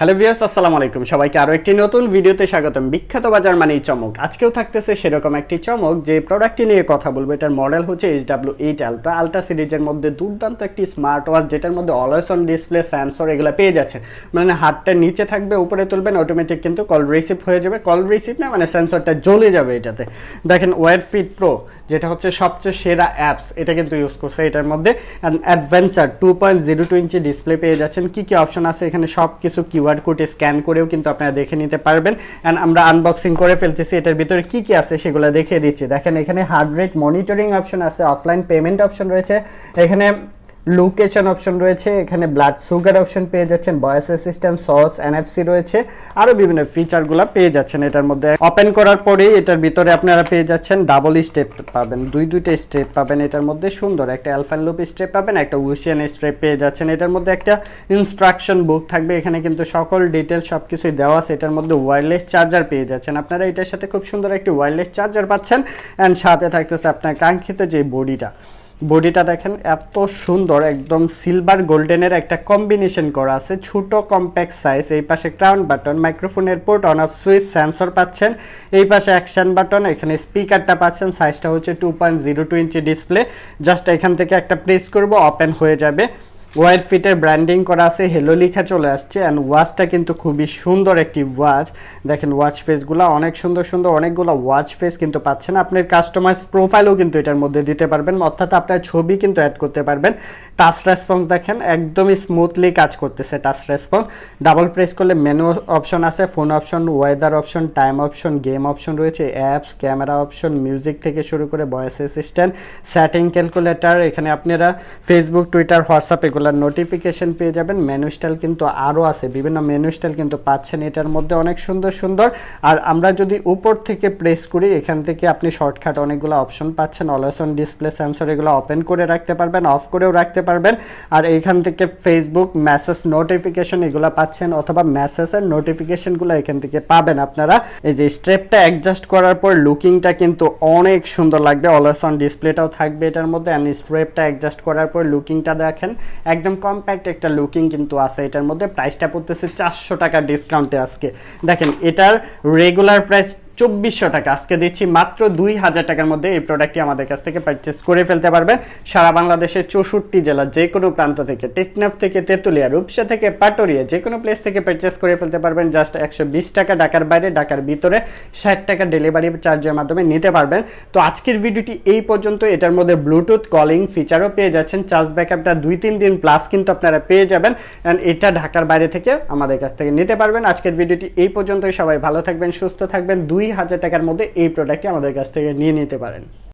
Hello viewers, আসসালামু আলাইকুম। সবাইকে আরও একটি নতুন ভিডিওতে স্বাগতম। বিখ্যাত বাজার মানেই চমক। আজকেও থাকতেছে সেরকম একটি চমক যে প্রোডাক্টটি নিয়ে কথা বলব। এটার মডেল হচ্ছে H W eight ultra ultra সিরিজের মধ্যে দুর্দান্ত একটি স্মার্ট ওয়াচ যেটার মধ্যে অলওয়েস অন ডিসপ্লে সেন্সর এগুলো পেয়ে যাচ্ছে। মানে হাতটা নিচে থাকবে, উপরে তুলবেন অটোমেটিক কিন্তু কল রিসিভ হয়ে যাবে। কল রিসিভ না মানে সেন্সরটা জ্বলে যাবে এটাতে। দেখেন ওয়ার ফিট প্রো যেটা হচ্ছে সবচেয়ে সেরা অ্যাপস এটা কিন্তু ইউজ করছে এটার মধ্যে। Adventure two point zero two inch display পেয়ে যাচ্ছেন। কি কি অপশন আছে এখানে? সব কিছু কিউআর কোড স্ক্যান করেও কিন্তু আপনারা দেখে নিতে পারবেন। অ্যান্ড আমরা আনবক্সিং করে ফেলতেছি। এটার ভিতরে কি কি আছে সেগুলো দেখিয়ে দিচ্ছি। দেখেন এখানে হার্ড রেট মনিটরিং অপশন আছে অফলাইন পেমেন্ট অপশন রয়েছে। এখানে লোকেশন অপশন রয়েছে, এখানে ব্লাড সুগার অপশন পেয়ে যাচ্ছেন ভয়েস অ্যাসিস্ট্যান্ট সস এনএফসি রয়েছে আরও বিভিন্ন ফিচারগুলো পেয়ে যাচ্ছেন এটার মধ্যে। ওপেন করার পরেই এটার ভিতরে আপনারা পেয়ে যাচ্ছেন ডাবল স্টেপ পাবেন, দুই দুইটা স্টেপ পাবেন এটার মধ্যে, সুন্দর একটা অ্যালফান লুপ স্টেপ পাবেন, একটা উশিয়ান স্টেপ পেয়ে যাচ্ছেন, এটার মধ্যে একটা ইনস্ট্রাকশন বুক থাকবে, এখানে কিন্তু সকল ডিটেলস সব কিছুই দেওয়া আছে, এটার মধ্যে ওয়্যারলেস চার্জার পেয়ে যাচ্ছেন। আপনারা এটার সাথে খুব সুন্দর একটি ওয়্যারলেস চার্জার পাচ্ছেন অ্যান্ড সাথে থাকতেছে আপনার কাঙ্ক্ষিত যে বডিটা। বডিটা দেখেন, এত সুন্দর, একদম সিলভার গোল্ডেনের একটা কম্বিনেশন করা আছে, ছোট কম্প্যাক্ট সাইজ এই পাশে ক্রাউন বাটন মাইক্রোফোনের port on off switch sensor পাচ্ছেন, এই পাশে অ্যাকশন বাটন এখানে স্পিকারটা পাচ্ছেন সাইজটা হচ্ছে two point zero two inch display just এখান থেকে একটা প্রেস করব ওপেন হয়ে যাবে। ওয়াইড ফিটের ব্র্যান্ডিং করা আছে হেলো লিখা চলে আসছে অ্যান্ড ওয়াচটা কিন্তু খুবই সুন্দর একটি ওয়াচ দেখেন ওয়াচ ফেসগুলো অনেক সুন্দর সুন্দর, অনেকগুলো ওয়াচ ফেস কিন্তু পাচ্ছেন। আপনার কাস্টমাইজ প্রোফাইলও কিন্তু এটার মধ্যে দিতে পারবেন, অর্থাৎ আপনার ছবি কিন্তু অ্যাড করতে পারবেন। টাচ রেসপন্স দেখেন, একদমই স্মুথলি কাজ করতেছে টাচ রেসপন্স ডাবল প্রেস করলে মেনু অপশন আছে phone option weather option time option game option রয়েছে অ্যাপস ক্যামেরা অপশন মিউজিক থেকে শুরু করে ভয়েস অ্যাসিস্ট্যান্ট সেটিং ক্যালকুলেটর এখানে আপনারা ফেসবুক টুইটার হোয়াটসঅ্যাপ এগুলোর নোটিফিকেশন পেয়ে যাবেন। মেনু স্টাইল কিন্তু আরও আছে। বিভিন্ন মেনু স্টাইল কিন্তু পাচ্ছেন। এটার মধ্যে অনেক সুন্দর সুন্দর। আর আমরা যদি উপর থেকে প্রেস করি, এখান থেকে আপনি শর্টকাট অনেকগুলো অপশন পাচ্ছেন। অলওয়েস অন ডিসপ্লে সেন্সর এগুলো ওপেন করে রাখতে পারবেন অফ করেও রাখতে পারবেন। আর এইখান থেকে ফেসবুক মেসেজ নোটিফিকেশন এগুলো পাচ্ছেন অথবা মেসেজের নোটিফিকেশনগুলো এখান থেকে পাবেন আপনারা। এই যে স্ট্রেপটা অ্যাডজাস্ট করার পর লুকিংটা কিন্তু অনেক সুন্দর লাগবে। অলওয়েস অন ডিসপ্লেটাও থাকবে এটার মধ্যে। অ্যান্ড স্ট্রেপটা অ্যাডজাস্ট করার পর লুকিংটা দেখেন। একদম কম্প্যাক্ট একটা লুকিং কিন্তু আছে। এটার মধ্যে প্রাইসটা পড়তেছে চারশো টাকা ডিসকাউন্টে আজকে। দেখেন, এটার রেগুলার প্রাইস চব্বিশশো টাকা। আজকে দিচ্ছি মাত্র দুই হাজার টাকার মধ্যে এই প্রোডাক্টটি আমাদের কাছ থেকে পারচেস করে ফেলতে পারবে। সারা বাংলাদেশের চৌষট্টি জেলার যে কোনো প্রান্ত থেকে, টেকনাফ থেকে, তেঁতুলিয়া, রূপসা থেকে, পাটুরিয়া, যে কোনো প্লেস থেকে পারচেস করে ফেলতে পারবেন। জাস্ট একশো বিশ টাকা ঢাকার বাইরে, ঢাকার ভিতরে ষাট টাকা ডেলিভারি চার্জের মাধ্যমে নিতে পারবেন। তো আজকের ভিডিওটি এই পর্যন্ত। এটার মধ্যে ব্লুটুথ কলিং ফিচারও পেয়ে যাচ্ছেন। চার্জ ব্যাকআপটা দুই তিন দিন প্লাস কিন্তু আপনারা পেয়ে যাবেন। অ্যান্ড এটা ঢাকার বাইরে থেকে আমাদের কাছ থেকে নিতে পারবেন। আজকের ভিডিওটি এই পর্যন্তই। সবাই ভালো থাকবেন, সুস্থ থাকবেন। দুই হাজার টাকার মধ্যে এই প্রোডাক্টটি আমাদের কাছ থেকে নিয়ে নিতে পারেন।